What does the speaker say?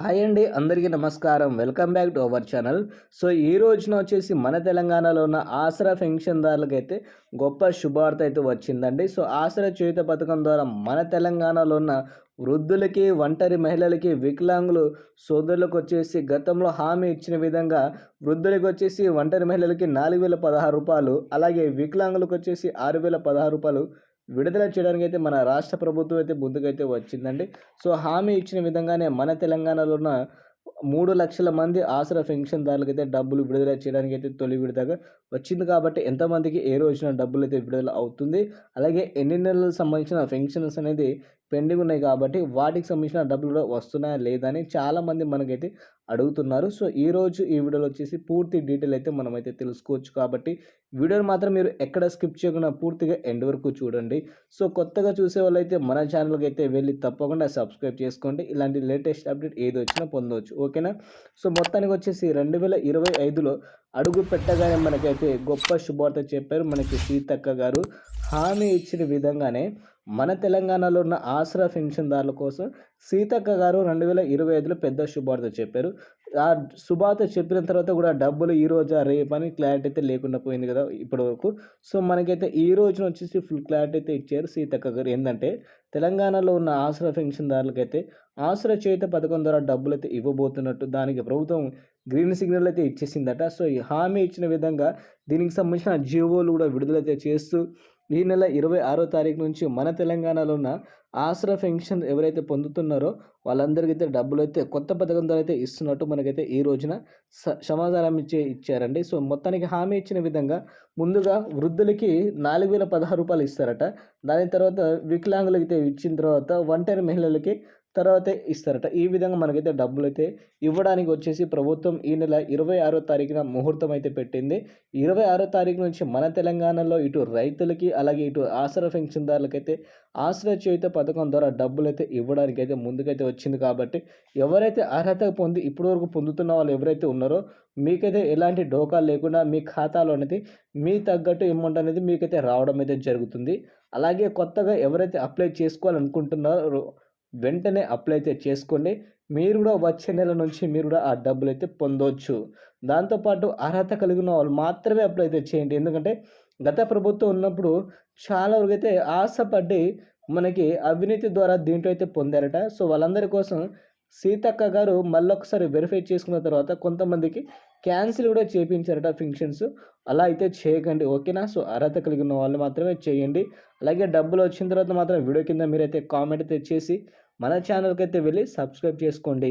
Hi అండి అందరికీ నమస్కారం. Welcome back to our channel. So ఈ రోజున వచ్చేసి మన తెలంగాణలో ఉన్న ఆసరా పెన్షన్దారులకు అయితే గొప్ప శుభార్త అయితే వచ్చిందండి. సో ఆసరా చేయుత పథకం ద్వారా మన తెలంగాణలో ఉన్న వృద్ధులకి ఒంటరి మహిళలకి వికలాంగులు సోదరులకు వచ్చేసి గతంలో హామీ ఇచ్చిన విధంగా వృద్ధులకు వచ్చేసి ఒంటరి మహిళలకి నాలుగు వేల పదహారు రూపాయలు అలాగే వికలాంగులకు వచ్చేసి ఆరు వేల పదహారు రూపాయలు విడుదల చేయడానికి అయితే మన రాష్ట్ర ప్రభుత్వం అయితే ముందుకైతే వచ్చిందండి. సో హామీ ఇచ్చిన విధంగానే మన తెలంగాణలో ఉన్న మూడు లక్షల మంది ఆసరా పెన్షన్దారులకు అయితే డబ్బులు విడుదల చేయడానికి అయితే తొలి విడతగా వచ్చింది కాబట్టి ఎంతమందికి ఏ రోజున డబ్బులు అయితే విడుదల అవుతుంది అలాగే ఎన్ని నెలలకు సంబంధించిన పెన్షన్స్ అనేది పెండింగ్ ఉన్నాయి కాబట్టి వాటికి సంబంధించిన డబ్బులు కూడా వస్తున్నాయా లేదా అని చాలామంది మనకైతే అడుగుతున్నారు. సో ఈరోజు ఈ వీడియోలో వచ్చేసి పూర్తి డీటెయిల్ అయితే మనమైతే తెలుసుకోవచ్చు కాబట్టి వీడియోని మాత్రం మీరు ఎక్కడ స్కిప్ చేయకుండా పూర్తిగా ఎండ్ వరకు చూడండి. సో కొత్తగా చూసే వాళ్ళైతే మన ఛానల్కి అయితే వెళ్ళి తప్పకుండా సబ్స్క్రైబ్ చేసుకోండి. ఇలాంటి లేటెస్ట్ అప్డేట్ ఏది వచ్చినా పొందవచ్చు. ఓకేనా? సో మొత్తానికి వచ్చేసి రెండు వేల ఇరవై ఐదులో అడుగు పెట్టగానే మనకైతే గొప్ప శుభార్త చెప్పారు మనకి సీతక్క గారు. హామీ ఇచ్చిన విధంగానే మన తెలంగాణలో ఉన్న ఆసరా పెన్షన్దారుల కోసం సీతక్క గారు రెండు వేల ఇరవై ఐదులో పెద్ద శుభార్త చెప్పారు. ఆ శుభార్త చెప్పిన తర్వాత కూడా డబ్బులు ఈ రోజు రేపు అని క్లారిటీ అయితే లేకుండా పోయింది కదా ఇప్పటి వరకు. సో మనకైతే ఈ రోజున వచ్చేసి ఫుల్ క్లారిటీ అయితే ఇచ్చారు సీతక్క గారు. ఏంటంటే తెలంగాణలో ఉన్న ఆసరా పెన్షన్దారులకైతే ఆసరా చేత పథకం ద్వారా డబ్బులు అయితే ఇవ్వబోతున్నట్టు దానికి ప్రభుత్వం గ్రీన్ సిగ్నల్ అయితే ఇచ్చేసిందట. సో ఈ హామీ ఇచ్చిన విధంగా దీనికి సంబంధించిన జీవోలు కూడా విడుదలైతే చేస్తూ ఈ నెల ఇరవై ఆరో తారీఖు నుంచి మన తెలంగాణలో ఉన్న ఆసరా పెన్షన్ ఎవరైతే పొందుతున్నారో వాళ్ళందరికీ అయితే డబ్బులు అయితే కొత్త పథకం ద్వారా అయితే ఇస్తున్నట్టు మనకైతే ఈ రోజున సమాధానం ఇచ్చే ఇచ్చారండి. సో మొత్తానికి హామీ ఇచ్చిన విధంగా ముందుగా వృద్ధులకి నాలుగు వేల పదహారు రూపాయలు ఇస్తారట. దాని తర్వాత వికలాంగులకి ఇచ్చిన తర్వాత ఒంటరి మహిళలకి తర్వాత ఇస్తారట. ఈ విధంగా మనకైతే డబ్బులు అయితే ఇవ్వడానికి వచ్చేసి ప్రభుత్వం ఈ నెల ఇరవై ఆరో తారీఖున ముహూర్తం అయితే పెట్టింది. ఇరవై ఆరో తారీఖు నుంచి మన తెలంగాణలో ఇటు రైతులకి అలాగే ఇటు ఆసరా పెన్షన్దారులకైతే ఆసరా చేయుత పథకం ద్వారా డబ్బులు అయితే ఇవ్వడానికి అయితే ముందుకైతే వచ్చింది కాబట్టి ఎవరైతే అర్హత పొంది ఇప్పటివరకు పొందుతున్న వాళ్ళు ఎవరైతే ఉన్నారో మీకైతే ఎలాంటి డోకా లేకుండా మీ ఖాతాలో అనేది మీ తగ్గట్టు అమౌంట్ అనేది మీకైతే రావడం అయితే జరుగుతుంది. అలాగే కొత్తగా ఎవరైతే అప్లై చేసుకోవాలనుకుంటున్నారో వెంటనే అప్లై అయితే చేసుకోండి. మీరు కూడా వచ్చే నెల నుంచి మీరు కూడా ఆ డబ్బులు అయితే పొందవచ్చు దాంతోపాటు అర్హత కలిగిన వాళ్ళు మాత్రమే అప్లై అయితే చేయండి. ఎందుకంటే గత ప్రభుత్వం ఉన్నప్పుడు చాలా వరకు అయితే ఆశపడి మనకి అవినీతి ద్వారా దీంట్లో అయితే పొందారట. సో వాళ్ళందరి కోసం సీతక్క గారు మళ్ళొకసారి వెరిఫై చేసుకున్న తర్వాత కొంతమందికి క్యాన్సిల్ కూడా చేయించారట ఫంక్షన్స్ అలా అయితే చేయకండి ఓకేనా సో అర్హత కలిగిన వాళ్ళు మాత్రమే చేయండి. అలాగే డబ్బులు వచ్చిన తర్వాత మాత్రం వీడియో కింద మీరైతే కామెంట్ అయితే చేసి మన ఛానల్కి అయితే వెళ్ళి సబ్స్క్రైబ్ చేసుకోండి.